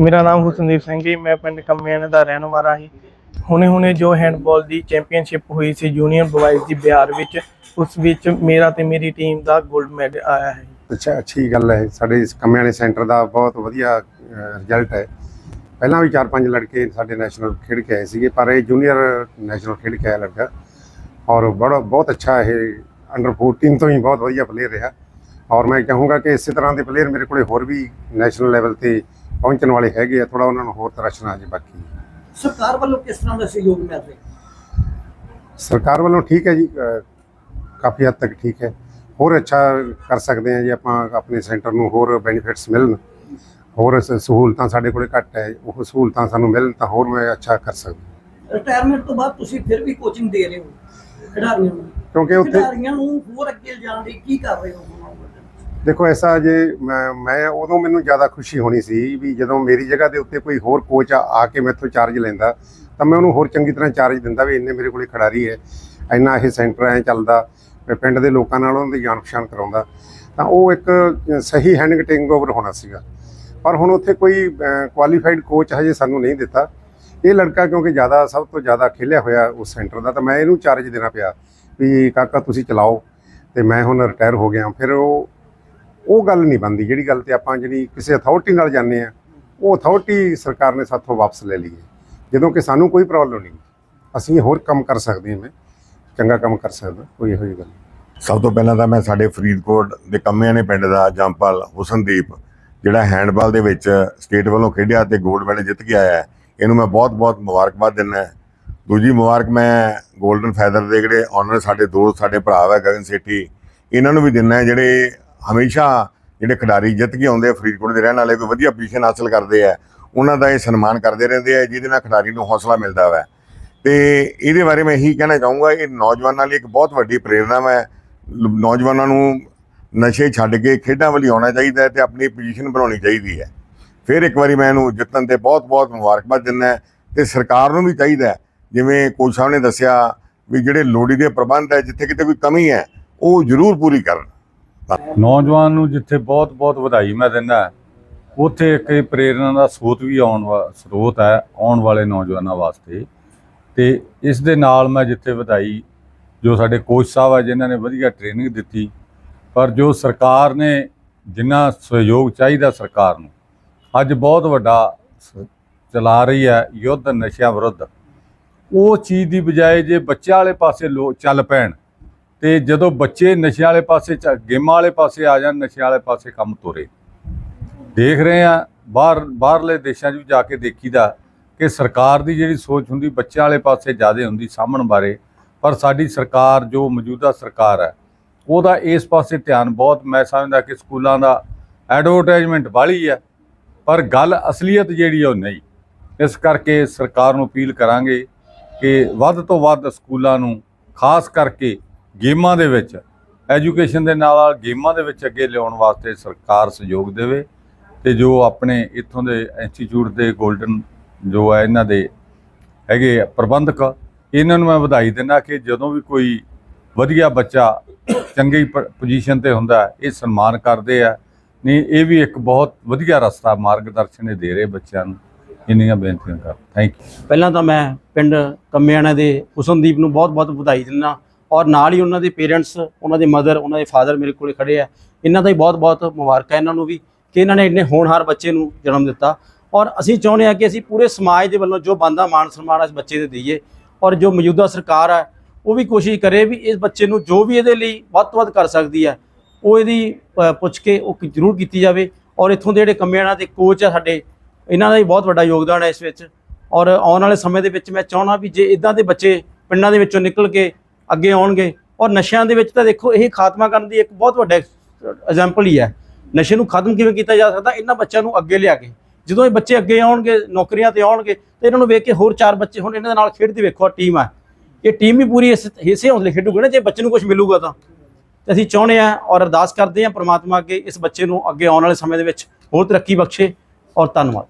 ਮੇਰਾ ਨਾਮ ਹੁਸਨਦੀਪ ਸਿੰਘ ਜੀ, ਮੈਂ ਪਿੰਡ ਕੰਮਿਆਣੇ ਦਾ ਰਹਿਣ ਵਾਲਾ ਹਾਂ ਹੁਣੇ ਹੁਣੇ ਜੋ ਹੈਂਡਬਾਲ ਦੀ ਚੈਂਪੀਅਨਸ਼ਿਪ ਹੋਈ ਸੀ ਜੂਨੀਅਰ ਬॉयਜ਼ ਦੀ ਬਿਹਾਰ ਵਿੱਚ, ਉਸ ਵਿੱਚ ਮੇਰਾ ਤੇ ਮੇਰੀ ਟੀਮ ਦਾ 골ਡ ਮੈਡਲ ਆਇਆ ਹੈ। ਅੱਛਾ, ਅੱਛੀ ਗੱਲ ਹੈ। ਸਾਡੇ ਇਸ ਕਮਿਆਣੇ ਸੈਂਟਰ ਦਾ ਬਹੁਤ ਵਧੀਆ ਰਿਜ਼ਲਟ ਹੈ। ਪਹਿਲਾਂ ਵੀ 4-5 ਲੜਕੇ ਸਾਡੇ ਨੈਸ਼ਨਲ ਖੇਡ ਕੇ ਆਏ ਸੀਗੇ, ਪਰ ਇਹ ਜੂਨੀਅਰ ਨੈਸ਼ਨਲ ਖੇਡ ਕੇ ਆਇਆ ਲੜਕਾ। ਔਰ ਬੜਾ, ਬਹੁਤ ਅੱਛਾ ਇਹ ਅੰਡਰ 14 ਤੋਂ ਹੀ ਬਹੁਤ ਵਧੀਆ ਪਲੇਅਰ ਰਿਹਾ। ਔਰ ਮੈਂ ਕਹੂੰਗਾ ਕਿ ਇਸੇ ਤਰ੍ਹਾਂ ਦੇ ਪਲੇਅਰ ਮੇਰੇ ਕੋਲੇ ਹੋਰ ਵੀ ਨੈਸ਼ਨਲ ਲੈਵਲ ਤੇ ਪਹੁੰਚਣ ਵਾਲੇ ਹੈਗੇ ਆ ਥੋੜਾ ਉਹਨਾਂ ਨੂੰ ਹੋਰ ਤਰਸ਼ਨਾ ਜੀ ਬਾਕੀ। ਸਰਕਾਰ ਵੱਲੋਂ ਕਿਸ ਤਰ੍ਹਾਂ ਦਾ ਸਹਿਯੋਗ ਮਿਲ ਰਿਹਾ? ਸਰਕਾਰ ਵੱਲੋਂ ਠੀਕ ਹੈ ਜੀ ਕਾਫੀ ਹੱਦ ਤੱਕ ਠੀਕ ਹੈ। ਹੋਰ ਅੱਛਾ ਕਰ ਸਕਦੇ ਹਾਂ ਜੀ ਆਪਾਂ ਆਪਣੇ ਸੈਂਟਰ ਨੂੰ ਹੋਰ ਬੈਨੀਫਿਟਸ ਮਿਲਣ। ਹੋਰ ਸਹੂਲਤਾਂ ਸਾਡੇ ਕੋਲੇ ਘੱਟ ਹੈ ਉਹ ਸਹੂਲਤਾਂ ਸਾਨੂੰ ਮਿਲਣ ਤਾਂ ਹੋਰ ਮੈਂ ਅੱਛਾ ਕਰ ਸਕਦਾ। ਰਿਟਾਇਰਮੈਂਟ ਤੋਂ ਬਾਅਦ ਤੁਸੀਂ ਫਿਰ ਵੀ ਕੋਚਿੰਗ ਦੇ ਰਹੇ ਹੋ ਖਿਡਾਰੀਆਂ ਨੂੰ। ਕਿਉਂਕਿ ਉੱਥੇ ਖਿਡਾਰੀਆਂ ਨੂੰ ਹੋਰ ਅੱਗੇ ਜਾਣ ਲਈ ਕੀ ਕਰ ਰਹੇ ਹੋ? ਦੇਖੋ ਐਸਾ ਜੇ ਮੈਂ ਮੈਂ ਉਦੋਂ ਮੈਨੂੰ ਜ਼ਿਆਦਾ ਖੁਸ਼ੀ ਹੋਣੀ ਸੀ ਵੀ ਜਦੋਂ ਮੇਰੀ ਜਗ੍ਹਾ ਦੇ ਉੱਤੇ ਕੋਈ ਹੋਰ ਕੋਚ ਆ ਆ ਕੇ ਮੈਥੋਂ ਚਾਰਜ ਲੈਂਦਾ, ਤਾਂ ਮੈਂ ਉਹਨੂੰ ਹੋਰ ਚੰਗੀ ਤਰ੍ਹਾਂ ਚਾਰਜ ਦਿੰਦਾ ਵੀ ਇੰਨੇ ਮੇਰੇ ਕੋਲੇ ਖਿਡਾਰੀ ਹੈ, ਇੰਨਾ ਇਹ ਸੈਂਟਰ ਐ ਚੱਲਦਾ ਪਿੰਡ ਦੇ ਲੋਕਾਂ ਨਾਲ ਉਹਨਾਂ ਦੀ ਜਾਣ ਪਛਾਣ ਕਰਾਉਂਦਾ, ਤਾਂ ਉਹ ਇੱਕ ਸਹੀ ਹੈਂਡਿੰਗ ਟੇਕਿੰਗ ਓਵਰ ਹੋਣਾ ਸੀਗਾ। ਪਰ ਹੁਣ ਉੱਥੇ ਕੋਈ ਕੁਆਲੀਫਾਈਡ ਕੋਚ ਹਜੇ ਸਾਨੂੰ ਨਹੀਂ ਦਿੱਤਾ। ਇਹ ਲੜਕਾ ਕਿਉਂਕਿ ਜ਼ਿਆਦਾ, ਸਭ ਤੋਂ ਜ਼ਿਆਦਾ ਖੇਲਿਆ ਹੋਇਆ ਉਸ ਸੈਂਟਰ ਦਾ, ਤਾਂ ਮੈਂ ਇਹਨੂੰ ਚਾਰਜ ਦੇਣਾ ਪਿਆ ਵੀ ਕਾਕਾ ਤੁਸੀਂ ਚਲਾਓ, ਤੇ ਮੈਂ ਹੁਣ ਰਿਟਾਇਰ ਹੋ ਗਿਆ। ਫਿਰ ਉਹ ਉਹ ਗੱਲ ਨਹੀਂ ਬਣਦੀ, ਜਿਹੜੀ ਗੱਲ ਤੇ ਆਪਾਂ ਜਿਹੜੀ ਕਿਸੇ ਅਥਾਰਟੀ ਨਾਲ ਜਾਂਦੇ ਆ ਉਹ ਅਥਾਰਟੀ ਸਰਕਾਰ ਨੇ ਸਾਥੋਂ ਵਾਪਸ ਲੈ ਲਈ ਹੈ। ਜਦੋਂ ਕਿ ਸਾਨੂੰ ਕੋਈ ਪ੍ਰੋਬਲਮ ਨਹੀਂ। ਅਸੀਂ ਹੋਰ ਕੰਮ ਕਰ ਸਕਦੇ ਹਾਂ, ਮੈਂ ਚੰਗਾ ਕੰਮ ਕਰ ਸਕਦਾ, ਕੋਈ ਇਹੋ ਜਿਹੀ ਗੱਲ ਨਹੀਂ। ਸਭ ਤੋਂ ਪਹਿਲਾਂ ਤਾਂ ਮੈਂ ਸਾਡੇ ਫਰੀਦਕੋਟ ਦੇ ਕੰਮਿਆਂ ਨੇ ਪਿੰਡ ਦਾ ਜੰਪਾਲ ਹੁਸਨਦੀਪ, ਜਿਹੜਾ ਹੈਂਡਬਾਲ ਦੇ ਵਿੱਚ ਸਟੇਟ ਵੱਲੋਂ ਖੇਡਿਆ ਤੇ 골ਡ ਮੈਡਲ ਜਿੱਤ ਕੇ ਆਇਆ ਇਹਨੂੰ ਮੈਂ ਬਹੁਤ-ਬਹੁਤ ਮੁਬਾਰਕਬਾਦ ਦਿੰਦਾ ਦੂਜੀ ਮੁਬਾਰਕ ਮੈਂ 골ਡਨ ਫੈਦਰ ਦੇ ਜਿਹੜੇ ਆਨਰ ਸਾਡੇ ਦੋਸਤ, ਸਾਡੇ ਭਰਾ ਹੈ ਗਗਨ ਸੇਠੀ, ਇਹਨਾਂ ਨੂੰ ਵੀ ਦਿੰਦਾ ਜਿਹੜੇ ਹਮੇਸ਼ਾ ਜਿਹੜੇ ਖਿਡਾਰੀ ਜਿੱਤ ਕੇ ਆਉਂਦੇ ਆ, ਫਰੀਦਕੋਟ ਦੇ ਰਹਿਣ ਵਾਲੇ, ਕੋਈ ਵਧੀਆ ਪੋਜੀਸ਼ਨ ਹਾਸਲ ਕਰਦੇ ਆ, ਉਹਨਾਂ ਦਾ ਇਹ ਸਨਮਾਨ ਕਰਦੇ ਰਹਿੰਦੇ ਆ, ਜਿਹਦੇ ਨਾਲ ਖਿਡਾਰੀ ਨੂੰ ਹੌਸਲਾ ਮਿਲਦਾ ਹੈ ਤੇ ਇਹਦੇ ਬਾਰੇ ਮੈਂ ਇਹੀ ਕਹਿਣਾ ਚਾਹੂੰਗਾ, ਇਹ ਨੌਜਵਾਨਾਂ ਲਈ ਇੱਕ ਬਹੁਤ ਵੱਡੀ ਪ੍ਰੇਰਣਾ ਹੈ ਨੌਜਵਾਨਾਂ ਨੂੰ ਨਸ਼ੇ ਛੱਡ ਕੇ ਖੇਡਾਂ ਵੱਲ ਆਉਣਾ ਚਾਹੀਦਾ ਹੈ ਤੇ ਆਪਣੀ ਪੋਜੀਸ਼ਨ ਬਣਾਉਣੀ ਚਾਹੀਦੀ ਹੈ। ਫਿਰ ਇੱਕ ਵਾਰੀ ਮੈਂ ਇਹਨੂੰ ਜਿੱਤਣ ਤੇ ਬਹੁਤ-ਬਹੁਤ ਮੁਬਾਰਕਬਾਦ ਦਿੰਦਾ ਤੇ ਸਰਕਾਰ ਨੂੰ ਵੀ ਚਾਹੀਦਾ ਜਿਵੇਂ ਕੋਚ ਸਾਹਿਬ ਨੇ ਦੱਸਿਆ ਵੀ ਜਿਹੜੇ ਲੋੜੀ ਦੇ ਪ੍ਰਬੰਧ ਹੈ, ਜਿੱਥੇ ਕਿਤੇ ਕੋਈ ਕਮੀ ਹੈ, ਉਹ ਜ਼ਰੂਰ ਪੂਰੀ ਕਰਨ। ਨੌਜਵਾਨ ਨੂੰ ਜਿੱਥੇ ਬਹੁਤ ਬਹੁਤ ਵਧਾਈ ਮੈਂ ਦਿੰਦਾ ਉੱਥੇ ਇੱਕ ਇਹ ਪ੍ਰੇਰਣਾ ਦਾ ਸਰੋਤ ਵੀ ਆਉਣ ਵਾ, ਸਰੋਤ ਹੈ ਆਉਣ ਵਾਲੇ ਨੌਜਵਾਨਾਂ ਵਾਸਤੇ। ਤੇ ਇਸ ਦੇ ਨਾਲ ਮੈਂ ਜਿੱਥੇ ਵਧਾਈ, ਜੋ ਸਾਡੇ ਕੋਚ ਸਾਹਿਬ ਆ, ਜਿਨ੍ਹਾਂ ਨੇ ਵਧੀਆ ਟ੍ਰੇਨਿੰਗ ਦਿੱਤੀ, ਪਰ ਜੋ ਸਰਕਾਰ ਨੇ ਜਿੰਨਾ ਸਹਿਯੋਗ ਚਾਹੀਦਾ ਸਰਕਾਰ ਨੂੰ, ਅੱਜ ਬਹੁਤ ਵੱਡਾ ਚਲਾ ਰਹੀ ਹੈ ਯੁੱਧ ਨਸ਼ਿਆਂ ਵਿਰੁੱਧ। ਉਹ ਚੀਜ਼ ਦੀ ਬਜਾਏ ਜੇ ਬੱਚਿਆਂ ਵਾਲੇ ਪਾਸੇ ਲੋ, ਚੱਲ ਪੈਣ ਤੇ ਜਦੋਂ ਬੱਚੇ ਨਸ਼ਿਆਂ ਵਾਲੇ ਪਾਸੇ ਚ- ਗੇਮਾਂ ਵਾਲੇ ਪਾਸੇ ਆ ਜਾਣ, ਨਸ਼ਿਆਂ ਵਾਲੇ ਪਾਸੇ ਕੰਮ ਤੁਰੇ। ਦੇਖ ਰਹੇ ਆ ਬਾਹਰ, ਬਾਹਰਲੇ ਦੇਸ਼ਾਂ 'ਚ ਵੀ ਜਾ ਕੇ ਦੇਖੀਦਾ ਕਿ ਸਰਕਾਰ ਦੀ ਜਿਹੜੀ ਸੋਚ ਹੁੰਦੀ, ਬੱਚਿਆਂ ਵਾਲੇ ਪਾਸੇ ਜ਼ਿਆਦਾ ਹੁੰਦੀ ਸਾਹਮਣ ਬਾਰੇ, ਪਰ ਸਾਡੀ ਸਰਕਾਰ, ਜੋ ਮੌਜੂਦਾ ਸਰਕਾਰ ਹੈ, ਉਹਦਾ ਇਸ ਪਾਸੇ ਧਿਆਨ ਬਹੁਤ, ਮੈਂ ਸਮਝਦਾ ਕਿ ਸਕੂਲਾਂ ਦਾ ਐਡਵਰਟਾਈਜ਼ਮੈਂਟ ਵਾਲੀ ਹੈ, ਪਰ ਗੱਲ ਅਸਲੀਅਤ ਜਿਹੜੀ ਉਹ ਨਹੀਂ। ਇਸ ਕਰਕੇ ਸਰਕਾਰ ਨੂੰ ਅਪੀਲ ਕਰਾਂਗੇ ਕਿ ਵੱਧ ਤੋਂ ਵੱਧ ਸਕੂਲਾਂ ਨੂੰ, ਖਾਸ ਕਰਕੇ ਗੇਮਾਂ ਦੇ ਵਿੱਚ ਐਜੂਕੇਸ਼ਨ ਦੇ ਨਾਲ ਗੇਮਾਂ ਦੇ ਵਿੱਚ ਅੱਗੇ ਲਿਆਉਣ ਵਾਸਤੇ ਸਰਕਾਰ ਸਹਿਯੋਗ ਦੇਵੇ ਤੇ ਜੋ ਆਪਣੇ ਇੱਥੋਂ ਦੇ ਇੰਸਟੀਚਿਊਟ ਦੇ 골ਡਨ ਜੋ ਹੈ ਇਹਨਾਂ ਦੇ ਹੈਗੇ ਪ੍ਰਬੰਧਕ, ਇਹਨਾਂ ਨੂੰ ਮੈਂ ਵਧਾਈ ਦਿੰਦਾ ਕਿ ਜਦੋਂ ਵੀ ਕੋਈ ਵਧੀਆ ਬੱਚਾ ਚੰਗੀ ਪੋਜੀਸ਼ਨ ਤੇ ਹੁੰਦਾ, ਇਹ ਸਨਮਾਨ ਕਰਦੇ ਆ। ਨਹੀਂ, ਇਹ ਵੀ ਇੱਕ ਬਹੁਤ ਵਧੀਆ ਰਸਤਾ ਮਾਰਗਦਰਸ਼ਨ ਇਹ ਦੇ ਰਹੇ ਬੱਚਿਆਂ ਨੂੰ। ਇੰਨੀਆਂ ਬੇਨਤੀਆਂ ਕਰ ਥੈਂਕ ਯੂ ਪਹਿਲਾਂ ਤਾਂ ਮੈਂ ਪਿੰਡ ਕੰਮਿਆਣਾ ਦੇ ਹੁਸਨਦੀਪ ਨੂੰ ਬਹੁਤ-ਬਹੁਤ ਵਧਾਈ ਦਿੰਦਾ। ਔਰ ਨਾਲ ਹੀ ਉਹਨਾਂ ਦੇ ਪੇਰੈਂਟਸ, ਉਹਨਾਂ ਦੇ ਮਦਰ, ਉਹਨਾਂ ਦੇ ਫਾਦਰ ਮੇਰੇ ਕੋਲੇ ਖੜੇ ਆ। ਇਹਨਾਂ ਦਾ ਹੀ ਬਹੁਤ-ਬਹੁਤ ਮੁਬਾਰਕ ਹੈ ਇਹਨਾਂ ਨੂੰ ਵੀ ਕਿ ਇਹਨਾਂ ਨੇ ਇੰਨੇ ਹੋਣਹਾਰ ਬੱਚੇ ਨੂੰ ਜਨਮ ਦਿੱਤਾ। ਔਰ ਅਸੀਂ ਚਾਹੁੰਦੇ ਹਾਂ ਕਿ ਅਸੀਂ ਪੂਰੇ ਸਮਾਜ ਦੇ ਵੱਲੋਂ ਜੋ ਬੰਦਾ ਮਾਣ ਸਨਮਾਨ ਇਸ ਬੱਚੇ ਦੇ ਦਈਏ ਔਰ ਜੋ ਮੌਜੂਦਾ ਸਰਕਾਰ ਹੈ ਉਹ ਵੀ ਕੋਸ਼ਿਸ਼ ਕਰੇ ਵੀ ਇਸ ਬੱਚੇ ਨੂੰ ਜੋ ਵੀ ਇਹਦੇ ਲਈ ਵੱਧ ਤੋਂ ਵੱਧ ਕਰ ਸਕਦੀ ਹੈ ਉਹ ਇਹਦੀ ਪੁੱਛ ਕੇ ਉਹ ਜ਼ਰੂਰ ਕੀਤੀ ਜਾਵੇ। ਔਰ ਇੱਥੋਂ ਦੇ ਜਿਹੜੇ ਕੰਮਿਆਣਾ ਦੇ ਕੋਚ ਆ ਸਾਡੇ, ਇਹਨਾਂ ਦਾ ਵੀ ਬਹੁਤ ਵੱਡਾ ਯੋਗਦਾਨ ਹੈ ਇਸ ਵਿੱਚ। ਔਰ ਆਉਣ ਵਾਲੇ ਸਮੇਂ ਦੇ ਵਿੱਚ ਮੈਂ ਚਾਹਣਾ ਵੀ ਜੇ ਇਦਾਂ ਦੇ ਬੱਚੇ ਪਿੰਡਾਂ ਦੇ ਵਿੱਚੋਂ ਨਿਕਲ ਕੇ ਅੱਗੇ ਆਉਣਗੇ। ਔਰ ਨਸ਼ਿਆਂ ਦੇ ਵਿੱਚ ਤਾਂ ਦੇਖੋ, ਇਹ ਖਾਤਮਾ ਕਰਨ ਦੀ ਇੱਕ ਬਹੁਤ ਵੱਡਾ ਐਗਜ਼ਾਮਪਲ ਹੀ ਹੈ। ਨਸ਼ੇ ਨੂੰ ਖਤਮ ਕਿਵੇਂ ਕੀਤਾ ਜਾ ਸਕਦਾ? ਇਹਨਾਂ ਬੱਚਿਆਂ ਨੂੰ ਅੱਗੇ ਲਿਆ ਕੇ। ਜਦੋਂ ਇਹ ਬੱਚੇ ਅੱਗੇ ਆਉਣਗੇ, ਨੌਕਰੀਆਂ ਤੇ ਆਉਣਗੇ, ਤੇ ਇਹਨਾਂ ਨੂੰ ਵੇਖ ਕੇ ਹੋਰ ਚਾਰ ਬੱਚੇ ਹੁਣ ਇਹਨਾਂ ਦੇ ਨਾਲ ਖੇਡਦੇ ਵੇਖੋ ਟੀਮ ਹੈ ਇਹ ਟੀਮ ਵੀ ਪੂਰੀ ਇਸ ਹਿੱਸੇ ਹੌਸਲੇ ਖੇਡੂਗੀ ਨਾ, ਜੇ ਬੱਚੇ ਨੂੰ ਕੁਝ ਮਿਲੂਗਾ ਤਾਂ। ਤੇ ਅਸੀਂ ਚਾਹੁੰਦੇ ਆ ਔਰ ਅਰਦਾਸ ਕਰਦੇ ਆ ਪ੍ਰਮਾਤਮਾ ਅੱਗੇ ਇਸ ਬੱਚੇ ਨੂੰ ਅੱਗੇ ਆਉਣ ਵਾਲੇ ਸਮੇਂ ਦੇ ਵਿੱਚ ਹੋਰ ਤਰੱਕੀ ਬਖਸ਼ੇ। ਔਰ ਧੰਨਵਾਦ।